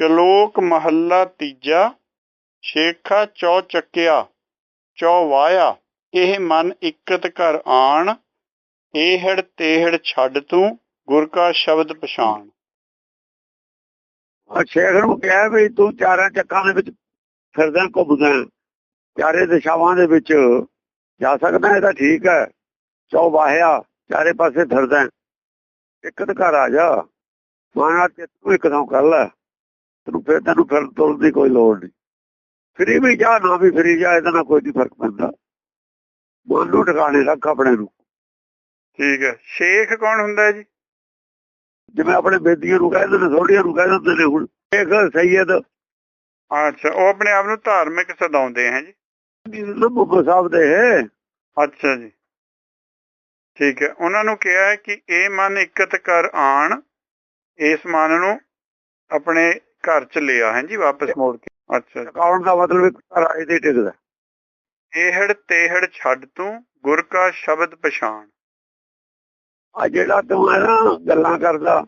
ਸ਼ਲੋਕ ਮਹੱਲਾ ਤੀਜਾ, ਸ਼ੇਖਾ ਚੌ ਚੱਕਿਆ, ਚੌ ਵਾਇਆ, ਇਹ ਮਨ ਇਕਤ ਘਰ ਆਣ ਇਹੜ ਤੇਹੜ ਛੱਡ ਤੂੰ, ਗੁਰ ਕਾ ਸ਼ਬਦ ਪਛਾਣ। ਸ਼ੇਖ ਨੂੰ ਕਿਹਾ ਵੀ ਤੂੰ ਚਾਰਾਂ ਚੱਕਾਂ ਦੇ ਵਿੱਚ ਫਿਰਦਾ, ਘੁੰਮਦਾ ਚਾਰੇ ਦਿਸ਼ਾਵਾਂ ਦੇ ਵਿੱਚ ਜਾ ਸਕਦਾ ਇਹ ਤਾਂ ਠੀਕ ਹੈ। ਚੌ ਵਾਹਿਆ, ਚਾਰੇ ਪਾਸੇ ਫਿਰਦਾ ਇੱਕ ਘਰ ਆ ਜਾ। ਮਾਨਾ ਤੇ ਤੂੰ ਇੱਕਦਮ ਕਰ ਲੈ। ਤੈਨੂੰ ਫਿਰ ਤੈਨੂੰ ਫਿਰ ਤੁਰਨ ਦੀ ਕੋਈ ਲੋੜ ਨਹੀਂ। ਫਰੀ ਵੀ ਜਾ ਨਾ ਵੀ ਫਰੀ ਜਾ ਇਹਦਾ ਨਾਲ ਕੋਈ ਫ਼ਰਕ ਪੈਂਦਾ। ਮਨ ਨੂੰ ਟਿਕਾਣੇ ਰੱਖ ਆਪਣੇ ਨੂੰ। ਠੀਕ ਹੈ। ਸ਼ੇਖ ਕੌਣ ਹੁੰਦਾ ਹੈ ਜੀ? ਜਿਵੇਂ ਆਪਣੇ ਬੇਦੀਆਂ ਨੂੰ ਕਹਿੰਦੇ ਨੇ ਥੋੜੀਆਂ ਨੂੰ ਕਹਿੰਦੇ ਹੁੰਦੇ ਨੇ ਹੁਣ। ਸ਼ੇਖ ਸੈਯਦ ਅੱਛਾ ਉਹ ਆਪਣੇ ਆਪ ਨੂੰ ਧਾਰਮਿਕ ਸਦਾਉਂਦੇ ਹੈ ਜੀ? ਸਾਹਿਬ ਦੇ। ਅੱਛਾ ਜੀ। ਠੀਕ ਹੈ। ਉਹਨਾਂ ਨੂੰ ਕਿਹਾ ਹੈ ਕਿ ਇਹ ਮਨ ਇਕਤ ਕਰ ਆਣ ਇਸ ਮਨ ਨੂੰ ਆਪਣੇ ਘਰ ਚ ਲਿਆ ਹੈ ਜੀ ਵਾਪਸ ਮੋੜ ਕੇ? ਅੱਛਾ। ਅਕਾਊਂਟ ਦਾ ਮਤਲਬ ਘਰ ਆਏ ਤੇ ਟਿਕਦਾ। ਇਹੜ ਤੇਹੜ ਛੱਡ ਤੂੰ ਗੁਰ ਕਾ ਸ਼ਬਦ ਪਛਾਣ। ਆ ਜਿਹੜਾ ਤੂੰ ਹੈ ਨਾ ਗੱਲਾਂ ਕਰਦਾ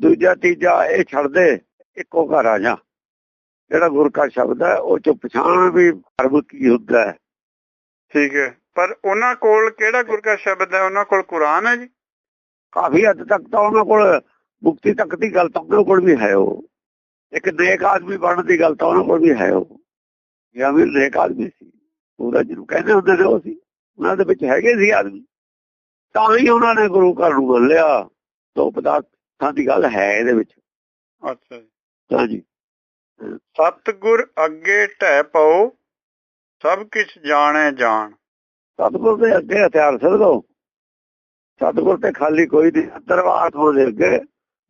ਦੂਜਾ ਤੀਜਾ ਇਹ ਛੱਡ ਦੇ ਇੱਕੋ ਘਰ ਆ ਜਾ। ਜਿਹੜਾ ਗੁਰ ਕਾ ਸ਼ਬਦ ਹੈ ਉਹ ਚ ਪਛਾਣ ਵੀ ਧਰਮ ਕੀ ਹੁੰਦਾ ਹੈ। ਠੀਕ ਹੈ। ਪਰ ਉਹਨਾਂ ਕੋਲ ਕਿਹੜਾ ਗੁਰ ਕਾ ਸ਼ਬਦ ਹੈ? ਉਹਨਾਂ ਕੋਲ ਕੁਰਾਨ ਹੈ ਜੀ? ਕਾਫੀ ਹੱਦ ਤੱਕ ਤਾਂ ਉਹਨਾਂ ਕੋਲ ਮੁਕਤੀ ਤੱਕ ਦੀ ਗੱਲ ਤਾਂ ਉਹਨਾਂ ਕੋਲ ਵੀ ਹੈ ਉਹ। ਇੱਕ ਨੇਕ ਆਦਮੀ ਬਣਨ ਦੀ ਗੱਲ ਤਾਂ ਉਹਨਾਂ ਕੋਲ ਵੀ ਹੈ ਉਹ। ਜਾਂ ਵੀ ਨੇਕ ਆਦਮੀ ਸੀ। ਉਹਦਾ ਜਿਹਨੂੰ ਕਹਿੰਦੇ ਹੁੰਦੇ ਨੇ ਉਹ ਸੀ। ਉਹਨਾਂ ਦੇ ਵਿੱਚ ਹੈਗੇ ਸੀ ਆਦਮੀ। ਤਾਂ ਹੀ ਉਹਨਾਂ ਨੇ ਗੁਰੂ ਘਰ ਨੂੰ ਮੰਨ ਲਿਆ। ਤੋਂ ਪਦਾਰਥਾਂ ਦੀ ਗੱਲ ਹੈ ਇਹਦੇ ਵਿੱਚ। ਅੱਛਾ ਜੀ। ਹਾਂਜੀ ਸਤਗੁਰ ਅੱਗੇ ਢਹਿ ਪਓ। ਸਭ ਕੁਝ ਜਾਣੈ ਜਾਣ। ਸਤਿਗੁਰ ਦੇ ਅੱਗੇ ਹਥਿਆਰ ਸਦੋ ਸਤਿਗੁਰ ਤੇ ਖਾਲੀ ਕੋਈ ਨਹੀਂ। ਦਰਬਾਰ ਤੋਂ ਦੇ ਅੱਗੇ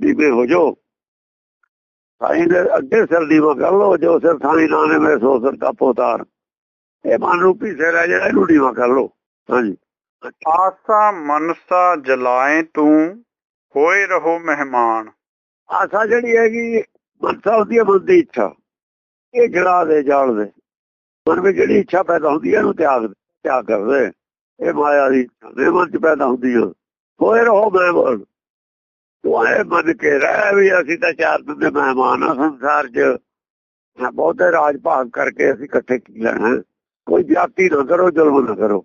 ਦੀਵੇ ਹੋ ਜੋ ਸਾਈਂ ਦੇ ਅੱਗੇ ਸਿਰ ਦੀਵਾ ਕਰ ਲੋ ਜੋ ਸਿਰ ਥਾਣੀ ਨਾ ਨੇ ਮੇਰੇ ਸੋ ਸਿਰ ਦਾ ਪੋਤਾਰ ਇਹ ਮਨ ਰੂਪੀ ਸਿਰ ਹੈ ਜਿਹੜਾ ਇਹਨੂੰ ਦੀਵਾ ਕਰ ਲੋ ਹਾਂਜੀ। ਆਸਾ ਮਨਸਾ ਜਲਾਏ ਤੂੰ ਹੋਏ ਰਹੋ ਮਹਿਮਾਨ। ਆਸਾ ਜਿਹੜੀ ਹੈਗੀ ਮਨਸਾ ਹੁੰਦੀ ਹੈ ਮਨ ਦੀ ਇੱਛਾ। ਇਹ ਜੜਾ ਦੇ ਜਾਲ ਦੇ। ਮਨ ਵਿੱਚ ਜਿਹੜੀ ਇੱਛਾ ਪੈਦਾ ਹੁੰਦੀ ਹੈ ਇਹਨੂੰ ਤਿਆਗ ਤਿਆਗ ਕਰ ਦੇ। ਇਹ ਮਾਇਆ ਦੀ ਇੱਛਾ ਦੇ ਮਨ ਚ ਪੈਦਾ ਹੁੰਦੀ ਹੈ। ਹੋਏ ਰਹੋ ਮਹਿਮਾਨ। ਤੂੰ ਇਹ ਮੰਨ ਕੇ ਰਹਿ ਵੀ ਅਸੀਂ ਤਾਂ ਚਾਰ ਦਿਨ ਦੇ ਮਹਿਮਾਨ ਆ ਸੰਸਾਰ 'ਚ। ਬਹੁਤੇ ਰਾਜ ਭਾਗ ਕਰਕੇ ਅਸੀਂ ਇਕੱਠੇ ਕੀ ਲੈਣਾ? ਕੋਈ ਜਾਤੀ ਨਾ ਕਰੋ ਜ਼ੁਲਮ ਨਾ ਕਰੋ।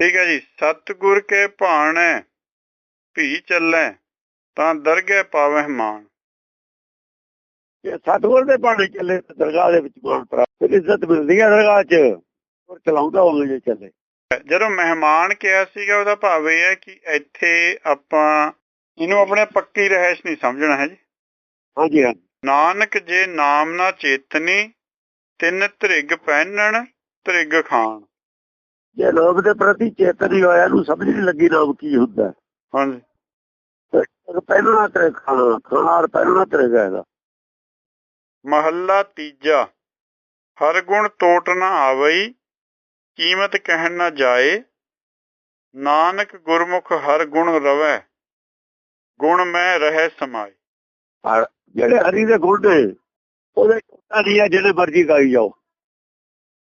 ਠੀਕ ਹੈ ਜੀ। ਸਤਗੁਰ ਕੇ ਭਾਣੈ ਭੀ ਚੱਲੈ ਤਾਂ ਦਰਗਹਿ ਪਾਵਹਿ ਮਾਨ ਜੇ ਸਤਗੁਰ ਦੇ ਬਾਣੇ ਚੱਲੇ ਦਰਗਾਹ ਦੇ ਵਿੱਚ ਮਾਨ ਪ੍ਰਾਪਤ ਇੱਜ਼ਤ ਮਿਲਦੀ ਹੈ ਦਰਗਾਹ 'ਚ। ਔਰ ਚਲਾਉਂਦਾ ਹੋਵੇ ਜੇ ਚੱਲੇ। ਜਦੋਂ ਮਹਿਮਾਨ ਕਿਹਾ ਸੀਗਾ ਉਹਦਾ ਭਾਵ ਇਹ ਹੈ ਕਿ ਇੱਥੇ ਆਪਾਂ ਇਹਨੂੰ ਆਪਣੇ ਪੱਕੀ ਰਹਿਸ਼ ਨਹੀਂ ਸਮਝਣਾ ਹੈ ਜੀ। ਹਾਂਜੀ ਹਾਂ ਨਾਨਕ ਜੇ ਨਾਮ ਨਾ ਚੇਤਨੀ ਤਿੰਨ ਤ੍ਰਿਗ ਪਹਿਨਣ ਧ੍ਰਿਗ ਖਾਣ। ਜੇ ਲੋਭ ਦੇ ਪ੍ਰਤੀ ਚੇਤਨੀ ਹੋਇਆ ਨੂੰ ਸਮਝ ਨਹੀਂ ਲੱਗੀ ਲੋਭ ਕੀ ਹੁੰਦਾ। ਮਹੱਲਾ ਤੀਜਾ। ਹਰ ਗੁਣ ਟੋਟ ਨਾ ਆਵਈ ਕੀਮਤ ਕਹਿਣ ਨਾ ਜਾਏ। ਨਾਨਕ ਗੁਰਮੁਖ ਹਰ ਗੁਣ ਰਵੈ। ਗੁਣ ਮੈਂ ਰਹਿ ਸਮਾਏ ਜਿਹੜੇ ਹਰੀ ਦੇ ਗੁਣ ਨੇ ਉਹਦੇ ਟੋਟਾ ਨਹੀਂ ਹੈ ਜਿਹੜੇ ਮਰਜ਼ੀ ਗਾਈ ਜਾਓ।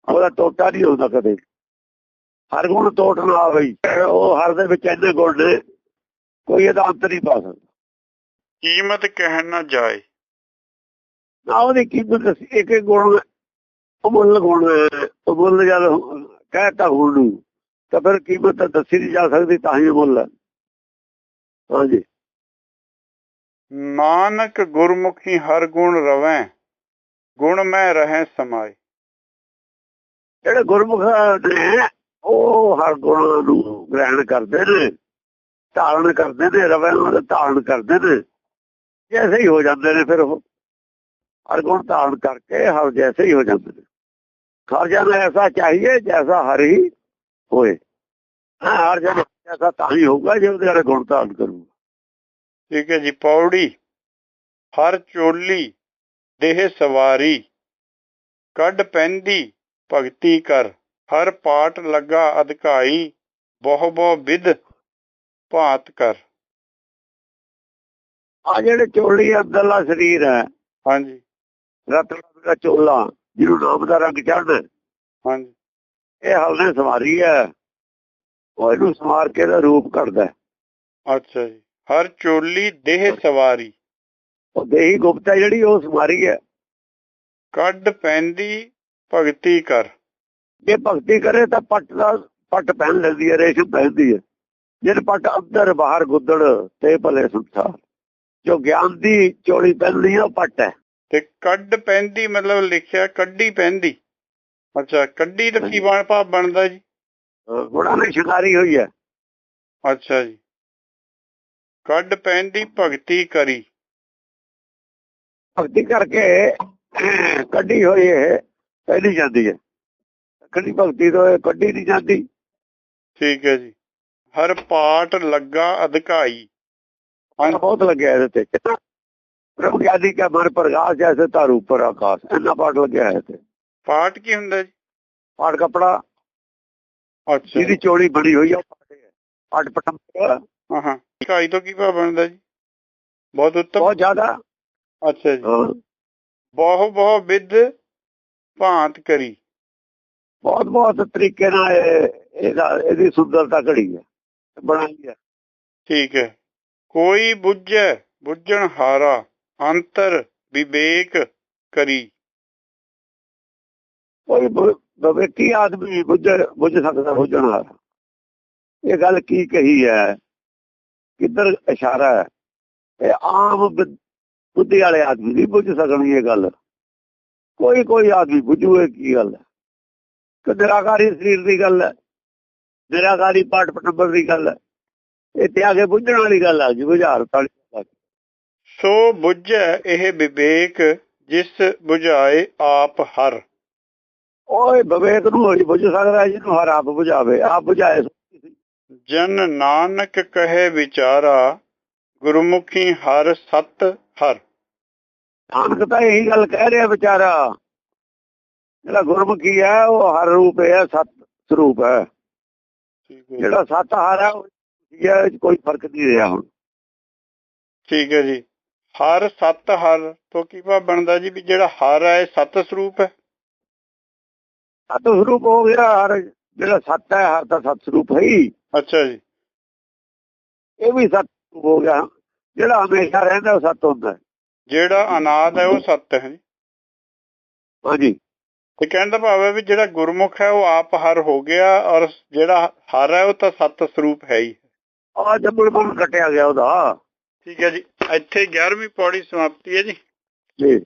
ਉਹਦਾ ਟੋਟਾ ਨਹੀਂ ਹੁੰਦਾ ਕਦੇ ਹਰ ਗੁਣ ਟੋਟ ਨਾ ਆਵੇ ਉਹ ਹਰ ਦੇ ਵਿੱਚ ਇੰਨੇ ਗੁਣ ਨੇ ਕੋਈ ਇਹਦਾ ਅੰਤ ਨਹੀਂ ਪਾ ਸਕਦਾ। ਕੀਮਤ ਕਹਿਣ ਨਾ ਜਾਏ। ਨਾ ਉਹਦੀ ਕੀਮਤ ਇੱਕ ਇੱਕ ਗੁਣ ਅਮੁੱਲ ਗੁਣ ਹੈ ਅਮੁੱਲ ਜਦ ਕਹਿਤਾ ਹੁਣ ਨੂੰ ਤਾਂ ਫਿਰ ਕੀਮਤ ਤਾਂ ਦੱਸੀ ਨਹੀਂ ਜਾ ਸਕਦੀ ਤਾਂ ਹੀ ਅਮੁੱਲ ਹੈ। ਹਾਂਜੀ। ਨਾਨਕ ਗੁਰਮੁਖੀ ਹਰ ਗੁਣ ਰਵੈ, ਗੁਣ ਮੈਂ ਰਹਿ ਸਮਾਏ। ਜਿਹੜੇ ਗੁਰਮੁਖ ਨੇ, ਉਹ ਹਰ ਗੁਣ ਨੂੰ ਗ੍ਰਹਿਣ ਕਰਦੇ ਨੇ, ਧਾਰਨ ਕਰਦੇ ਨੇ, ਰਵੈ ਨੂੰ ਧਾਰਨ ਕਰਦੇ ਨੇ। ਜੈਸੇ ਹੀ ਹੋ ਜਾਂਦੇ ਨੇ ਫਿਰ ਉਹ। ਹਰ ਗੁਣ ਧਾਰਨ ਕਰਕੇ ਹਰ ਜੈਸੇ ਹੀ ਹੋ ਜਾਂਦੇ ਨੇ। ਹਰ ਜਨ ਐਸਾ ਚਾਹੀਏ ਜੈਸਾ ਹਰੀ ਹੋਏ। ਹਾਂ, ਹਰ ਜਨ ਐਸਾ ਤਾਂ ਹੀ ਹੋਊਗਾ ਜੇ ਉਹਦੇ ਵਾਲੇ ਗੁਣ ਧਾਰਨ ਕਰੂਗਾ। ਠੀਕ ਹੈ ਜੀ ਪੌੜੀ ਹਰ ਚੋਲੀ ਦੇਹ ਸਵਾਰੀ ਕੱਢ ਪੈਂਦੀ ਭਗਤੀ ਕਰ। ਹਰ ਪਾਟ ਲੱਗਾ ਅਧਿਕਾਈ ਬਹੁ ਬਹੁ ਵਿਦ ਭਾਤ ਕਰ। ਆ ਜਿਹੜੇ ਚੋਲੀ ਅੰਦਰਲਾ ਸਰੀਰ ਹੈ। ਹਾਂਜੀ। ਰਤਨ ਦਾ ਚੋਲਾ ਜਿਹਨੂੰ ਨਾਮ ਦਾ ਰੰਗ ਚੜ੍ਹਦਾ ਹਾਂਜੀ। ਇਹ ਹਲ ਨੇ ਸਵਾਰੀ ਹੈ। ਉਹ ਇਹਨੂੰ ਸਵਾਰ ਕੇ ਦਾ ਰੂਪ ਕੱਢਦਾ ਹੈ। ਅੱਛਾ ਜੀ। ਹਰ ਚੋਲੀ ਦੇਹ ਸਵਾਰੀ। ਉਹ ਦੇਹੀ ਗੁਪਤ ਜਿਹੜੀ ਉਹ ਸਮਾਰੀ ਹੈ। ਕੱਢ ਪੈਂਦੀ ਭਗਤੀ ਕਰ। ਜੇ ਭਗਤੀ ਕਰੇ ਤਾਂ ਪੱਟ ਦਾ ਪੱਟ ਪਹਿਨ ਲੈਂਦੀ ਹੈ ਰੇਸ਼ਮ ਪਹਿਨਦੀ ਹੈ। ਜੇ ਪੱਟ ਅੰਦਰ ਬਾਹਰ ਗੁੱਦੜ ਤੇ ਭਲੇ ਸੰਸਾਰ। ਜੋ ਗਿਆਨ ਦੀ ਚੋਲੀ ਪਹਿਨਦੀ ਹੈ ਉਹ ਪੱਟ ਹੈ। ਤੇ ਕੱਢ ਪੈਂਦੀ ਮਤਲਬ ਲਿਖਿਆ ਕੱਢੀ ਪੈਂਦੀ। ਅੱਛਾ ਕੱਢੀ ਤਾਂ ਕੀ ਬਣ ਭਾਵ ਬਣਦਾ ਜੀ? ਗੁਣਾਂ ਨੇ ਸ਼ਿਕਾਰੀ ਹੋਈ ਹੈ। ਅੱਛਾ ਜੀ। ਕੱਢ ਪੈਂਦੀ ਭਗਤੀ ਕਰੀ। ਭਗਤੀ ਕਰਕੇ ਕੱਢੀ ਹੋਈ ਹੈ ਪਹਿਲੀ ਜਾਂਦੀ ਹੈ। ਕੱਢੀ ਭਗਤੀ ਤੋਂ ਇਹ ਕੱਢੀ ਨਹੀਂ ਜਾਂਦੀ। ਠੀਕ ਹੈ ਜੀ। ਹਰ ਪਾਠ ਲੱਗਾ ਅਧਿਕਾਈ। ਬਹੁਤ ਲੱਗਿਆ ਇਹਦੇ ਤੇ। ਪ੍ਰਭੂ ਗਿਆਨੀ ਕਾ ਮਨ ਪ੍ਰਗਾਸ ਜੈਸੇ ਤਾਰ ਉੱਪਰ ਆਕਾਸ਼। ਇੰਨਾ ਪਾਠ ਲੱਗਿਆ ਹੈ ਤੇ ਪਾਠ ਕੀ ਹੁੰਦਾ ਜੀ? ਪਾਠ ਕਪੜਾ। ਅੱਛਾ। ਜਿਹਦੀ ਚੋਲੀ ਬਣੀ ਹੋਈ ਉਹ ਪਾਠ ਹੈ। ਪਾਠ ਹਾਂ ਹਾਂ। ਅਧਿਕਾਈ ਤੋਂ ਕੀ ਭਾਵ ਬਣਦਾ ਜੀ? ਬਹੁਤ ਉੱਤਮ? ਬਹੁਤ ਜ਼ਿਆਦਾ। ਅੱਛਾ ਜੀ। ਹਾਂ, ਬਹੁ ਬਹੁ ਵਿਦ ਭਾਂਤ ਕਰੀ। ਬਹੁਤ ਬਹੁਤ ਤਰੀਕੇ ਨਾਲ ਇਹ- ਇਹਦਾ ਇਹਦੀ ਸੁੰਦਰਤਾ ਘੜੀ ਹੈ। ਬਣਾਈ ਹੈ। ਠੀਕ ਹੈ। ਕੋਈ ਬੁੱਝੈ ਬੁੱਝਣ ਹਾਰਾ ਅੰਤਰ ਵਿਵੇਕ ਕਰੀ। ਕੋਈ ਵਿਵੇਕੀ ਆਦਮੀ ਬੁੱਝ ਬੁੱਝ ਸਕਦਾ ਬੁੱਝਣ ਹਾਰਾ। ਇਹ ਗੱਲ ਕੀ ਕਹੀ ਹੈ? ਕਿੱਧਰ ਇਸ਼ਾਰਾ ਹੈ? ਇਹ ਆਮ ਬੁੱਧੀ ਵਾਲੇ ਆਦਮੀ ਨਹੀਂ ਬੁੱਝ ਸਕਣੀ ਇਹ ਗੱਲ। ਕੋਈ ਕੋਈ ਆਦਮੀ ਬੁੱਝੂ ਇਹ ਕੀ ਗੱਲ ਹੈ? ਕਿ ਨਿਰਾਕਾਰੀ ਸਰੀਰ ਦੀ ਗੱਲ ਹੈ। ਨਿਰਾਕਾਰੀ ਪਾਠ ਨੰਬਰ ਦੀ ਗੱਲ ਹੈ। ਇਹ ਤੇ ਬੁੱਝਣ ਵਾਲੀ ਗੱਲ ਆ ਜੀ ਗੱਲ ਆ। ਸੋ ਬੁੱਝੈ ਇਹ ਵਿਵੇਕ ਜਿਸ ਬੁਝਾਏ ਆਪ ਹਰ। ਓਏ ਵਿਵੇਕ ਨੂੰ ਹੋਈ ਬੁੱਝ ਸਕਦਾ ਜਿਹਨੂੰ ਹਰ ਆਪ ਬੁਝਾਵੇ। ਆਪ ਬੁਝਾਏ ਜਨ ਨਾਨਕ ਕਹੇ ਵਿਚਾਰਾ ਗੁਰਮੁਖੀ ਹਰ ਸਤ ਹਰ। ਨਾਨਕ ਤਾਂ ਇਹੀ ਗੱਲ ਕਹਿ ਰਿਹਾ ਵਿਚਾਰਾ। ਜਿਹੜਾ ਗੁਰਮੁਖੀ ਹੈ ਉਹ ਹਰ ਰੂਪ ਹੈ ਸਤ ਸਰੂਪ ਹੈ। ਜਿਹੜਾ ਸਤ ਹਰ ਹੈ ਇਹ ਕੋਈ ਫ਼ਰਕ ਨਹੀਂ ਰਿਹਾ ਹੁਣ। ਠੀਕ ਹੈ ਜੀ। ਹਰ ਸਤ ਹਰ ਤੋਂ ਕੀ ਭਾਵ ਬਣਦਾ ਜੀ ਵੀ ਜਿਹੜਾ ਹਰ ਹੈ ਸਤ ਸਰੂਪ ਹੈ? ਸਤ ਸਰੂਪ ਹੋ ਗਿਆ ਹਰ ਜਿਹੜਾ ਸਤ ਹੈ ਹਰ ਦਾ ਸਤ ਸਰੂਪ ਹੈ ਅੱਛਾ ਜੀ। ਇਹ ਵੀ ਸਤ ਹੋ ਗਿਆ। ਜਿਹੜਾ ਹਮੇਸ਼ਾ ਰਹਿੰਦਾ ਉਹ ਸਤ ਹੁੰਦਾ। ਜਿਹੜਾ ਅਨਾਦ ਹੈ ਉਹ ਸਤ ਹੈ ਜੀ। ਹਾਂਜੀ। ਤੇ ਕਹਿਣ ਦਾ ਭਾਵ ਹੈ ਵੀ ਜਿਹੜਾ ਗੁਰਮੁਖ ਹੈ ਉਹ ਆਪ ਹਰ ਹੋ ਗਿਆ ਔਰ ਜਿਹੜਾ ਹਰ ਹੈ ਉਹ ਤਾਂ ਸਤ ਸਰੂਪ ਹੈ ਹੀ। ਆ ਜੰਮਣ ਮਨ ਕੱਟਿਆ ਗਿਆ ਉਹਦਾ। ਠੀਕ ਹੈ ਜੀ। ਇੱਥੇ 11ਵੀਂ ਪੌੜੀ ਸਮਾਪਤੀ ਹੈ ਜੀ। ਜੀ।